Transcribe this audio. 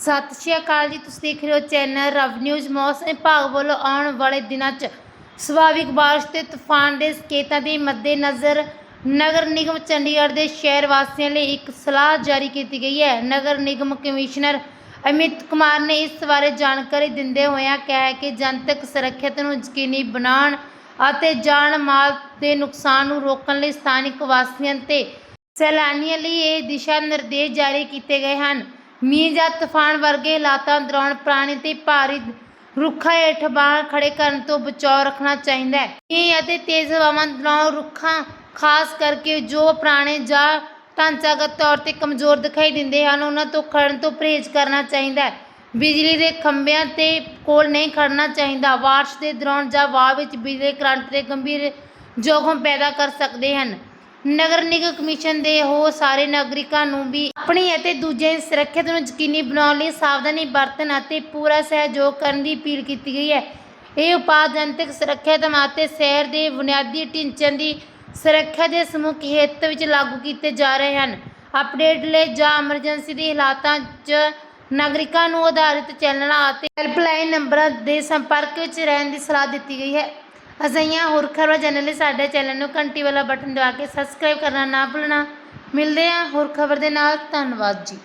ਸਤਿ ਸ਼੍ਰੀ ਅਕਾਲ ਜੀ, ਤੁਸੀਂ ਦੇਖ ਰਹੇ ਹੋ ਚੈਨਲ ਰਵ ਨਿਊਜ਼। ਮੌਸਮ ਵਿਭਾਗ ਵੱਲੋਂ ਆਉਣ ਵਾਲੇ ਦਿਨਾਂ 'ਚ ਸੁਭਾਵਿਕ ਬਾਰਿਸ਼ ਤੇ ਤੂਫਾਨ ਦੇ ਸੰਕੇਤਾਂ ਦੇ ਮੱਦੇਨਜ਼ਰ ਨਗਰ ਨਿਗਮ ਚੰਡੀਗੜ੍ਹ ਦੇ ਸ਼ਹਿਰ ਵਾਸੀਆਂ ਲਈ ਇੱਕ ਸਲਾਹ ਜਾਰੀ ਕੀਤੀ ਗਈ ਹੈ। ਨਗਰ ਨਿਗਮ ਕਮਿਸ਼ਨਰ ਅਮਿਤ ਕੁਮਾਰ ਨੇ ਇਸ ਬਾਰੇ ਜਾਣਕਾਰੀ ਦਿੰਦੇ ਹੋਇਆਂ ਕਿਹਾ ਹੈ ਕਿ ਜਨਤਕ ਸੁਰੱਖਿਅਤ ਨੂੰ ਯਕੀਨੀ ਬਣਾਉਣ ਅਤੇ ਜਾਨ ਮਾਲ ਦੇ ਨੁਕਸਾਨ ਨੂੰ ਰੋਕਣ ਲਈ ਸਥਾਨਕ ਵਾਸੀਆਂ ਤੇ ਸੈਲਾਨੀਆਂ ਲਈ ਇਹ ਦਿਸ਼ਾ ਨਿਰਦੇਸ਼ ਜਾਰੀ ਕੀਤੇ ਗਏ ਹਨ। ਮੀਂਹ ਜਾਂ ਤੂਫਾਨ ਵਰਗੇ ਹਾਲਾਤਾਂ ਦੌਰਾਨ ਪ੍ਰਾਣੀ ਤੇ ਭਾਰੀ ਰੁੱਖਾਂ ਹੇਠ ਬਾਹਰ ਖੜੇ ਕਰਨ ਤੋਂ ਬਚਾਅ ਰੱਖਣਾ ਚਾਹੀਦਾ ਹੈ। ਮੀਂਹ ਅਤੇ ਤੇਜ਼ ਹਵਾਵਾਂ ਦੌਰਾਨ ਰੁੱਖਾਂ, ਖਾਸ ਕਰਕੇ ਜੋ ਪੁਰਾਣੇ ਜਾਂ ਢਾਂਚਾਗਤ ਤੌਰ ਤੇ ਕਮਜ਼ੋਰ ਦਿਖਾਈ ਦਿੰਦੇ ਹਨ, ਉਹਨਾਂ ਤੋਂ ਖੜਨ ਤੋਂ ਪਰਹੇਜ਼ ਕਰਨਾ ਚਾਹੀਦਾ ਹੈ। ਬਿਜਲੀ ਦੇ ਖੰਭਿਆਂ ਤੇ ਕੋਲ ਨਹੀਂ ਖੜਨਾ ਚਾਹੀਦਾ। ਬਾਰਿਸ਼ ਦੇ ਦੌਰਾਨ ਜਾਂ ਵਾਹ ਵਿੱਚ ਬਿਜਲੀ ਕਰੰਟ ਦੇ ਗੰਭੀਰ ਜੋਖਮ ਪੈਦਾ ਕਰ ਸਕਦੇ ਹਨ। ਨਗਰ ਨਿਗਮ ਕਮਿਸ਼ਨ ਦੇ ਹੋ ਸਾਰੇ ਨਾਗਰਿਕਾਂ ਨੂੰ ਵੀ ਆਪਣੀ ਅਤੇ ਦੂਜਿਆਂ ਦੀ ਸੁਰੱਖਿਆ ਨੂੰ ਯਕੀਨੀ ਬਣਾਉਣ ਲਈ ਸਾਵਧਾਨੀ ਵਰਤਣ ਅਤੇ ਪੂਰਾ ਸਹਿਯੋਗ ਕਰਨ ਦੀ ਅਪੀਲ ਕੀਤੀ ਗਈ ਹੈ। ਇਹ ਉਪਾਅ ਜਨਤਕ ਸੁਰੱਖਿਆ ਅਤੇ ਸ਼ਹਿਰ ਦੇ ਬੁਨਿਆਦੀ ਢਾਂਚਿਆਂ ਦੀ ਸੁਰੱਖਿਆ ਦੇ ਸਮੂਹ ਹਿੱਤ ਵਿੱਚ ਲਾਗੂ ਕੀਤੇ ਜਾ ਰਹੇ ਹਨ। ਅਪਡੇਟ ਲਈ ਜਾਂ ਐਮਰਜੈਂਸੀ ਦੇ ਹਾਲਾਤਾਂ 'ਚ ਨਾਗਰਿਕਾਂ ਨੂੰ ਆਧਾਰਿਤ ਚੈਨਲਾਂ ਅਤੇ ਹੈਲਪਲਾਈਨ ਨੰਬਰਾਂ ਦੇ ਸੰਪਰਕ ਵਿੱਚ ਰਹਿਣ ਦੀ ਸਲਾਹ ਦਿੱਤੀ ਗਈ ਹੈ। ਅਜਿਹੀਆਂ ਹੋਰ ਖਬਰਾਂ ਜਾਣਨ ਲਈ ਸਾਡੇ ਚੈਨਲ ਨੂੰ ਘੰਟੀ ਵਾਲਾ ਬਟਨ ਦਬਾ ਕੇ ਸਬਸਕ੍ਰਾਈਬ ਕਰਨਾ ਨਾ ਭੁੱਲਣਾ। ਮਿਲਦੇ ਹਾਂ ਹੋਰ ਖਬਰ ਦੇ ਨਾਲ। ਧੰਨਵਾਦ ਜੀ।